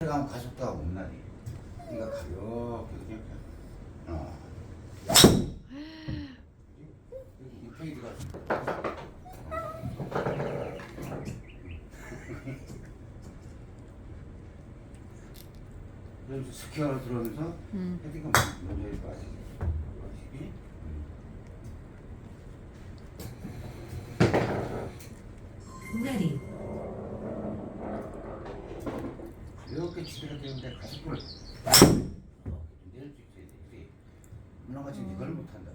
들어가면 가속도가 못 나지. 그러니까 가볍게 그냥 어. 여기 페이드가 여기서 스퀘어로 들어오면서 음. 헤딩가 먼저 빠지게. 빠지게. ready, 치대가 되는데 가속도를 내릴 수 있어야 돼. 누나가 지금 이걸 말이야.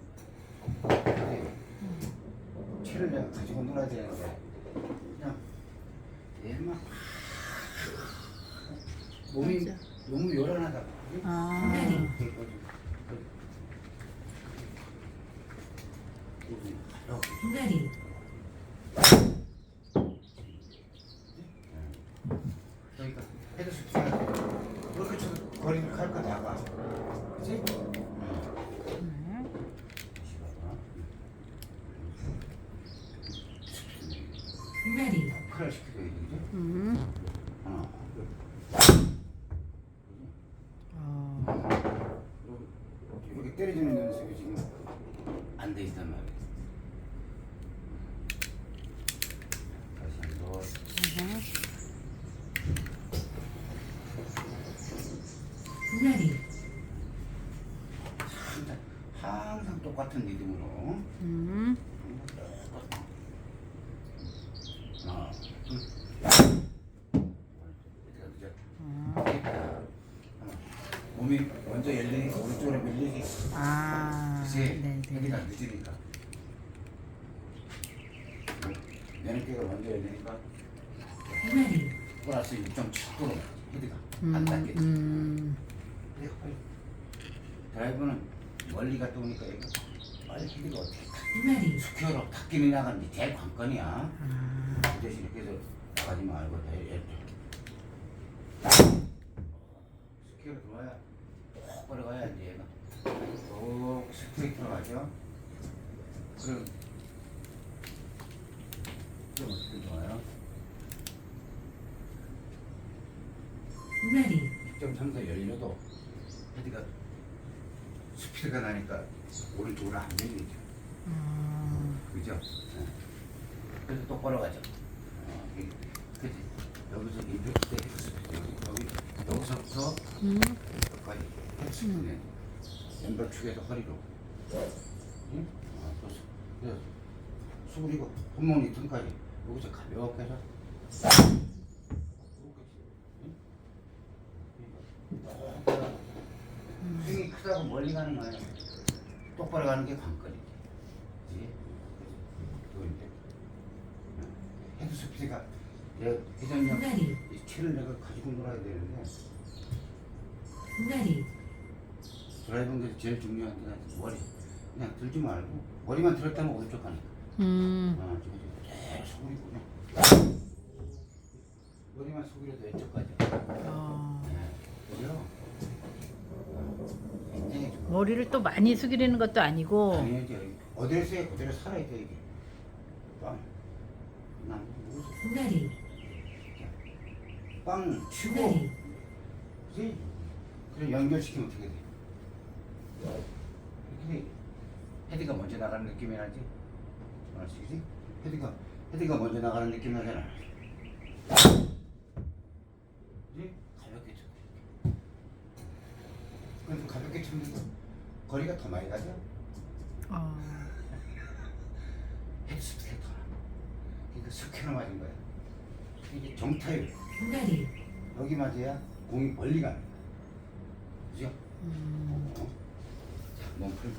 근데 채를 내가 가지고 놀아야 되는데. 그냥 얘만 몸이 맞아. 너무 요란하다. 아. 그러니까 헤드 스피가 그렇게 쳐도 거리는 칼까 나가. 그치? 네. ready, 칼을 시키고 있는 거지? 음. 하나. 이렇게 때려주는 연습이 지금 안 돼 있단 말이야. 다시 한 번. ready, 항상, 항상 똑같은 리듬으로. 음. 하나, 둘. 이렇게 어. 하나. 몸이 먼저 열리니까 오른쪽으로 밀리기. 아. 그치? 네, 헤디가 네. 늦으니까. 내는깨가 먼저 열리니까 플러스 6.7도로 헤드가 음. 안 닿게. 음. 네, 빨리. 드라이버는 멀리 갔다 오니까 이거 빨리 헤드가 어떻게 ready, 스퀘어로 탁기는 나가는 게 제일 관건이야. 아. 그 대신 이렇게 해서 나가지 말고 이렇게. 스퀘어로 들어와야 꼭 걸어가야 이제 얘가 꼭 스트레이트 들어가죠. 그럼 좀 어떻게 ready, 6.3도 열려도 헤드가 스피드가 나니까 오른쪽으로 안 밀리죠. 어. 그죠? 네. 그래서 똑바로 가죠. 어, 이- 그지? 여기서 임팩트 여기, 여기 여기서부터 음. 헤드 스피드 왼발 축에서 허리로 응? 어, 또 수- 그래서 수그리고 홈몸이 틈까지 여기서 가볍게 해서 스윙이 크다고 멀리 가는 거야. 똑바로 가는 게 관건이지. 그지? 이제 헤드 스피드가 내 회전력 ready, 이 채를 내가 가지고 놀아야 되는데 ready, 드라이브는 게 제일 중요한 게 머리 그냥 들지 말고 머리만 들었다면 오른쪽 가니까 음. 아, 지금 계속 소리고 그냥 머리만 소리라도 왼쪽 가죠 어. 네. 그죠? 굉장히 좋아 머리를 또 많이 숙이려는 것도 아니고. 당연히 써야 그대로 살아야 돼 이게 빵. 난 무슨 ready, 빵 치고? 그래 연결시키면 어떻게 돼? 이렇게 헤드가 먼저 나가는 느낌이 나지? 알았지? 그지? 헤드가 헤드가 먼저 나가는 느낌 나잖아. 그지? 가볍게 쳐. 그래도 가볍게 치면 거리가 더 많이 가죠? 어. 헤드 스피드가 더 나. 그러니까 스퀘어 맞은 거야. 이게 정타율. 여기 맞아야 공이 멀리 가는 거야. 그죠? 음. 어. 자, 몸 풀.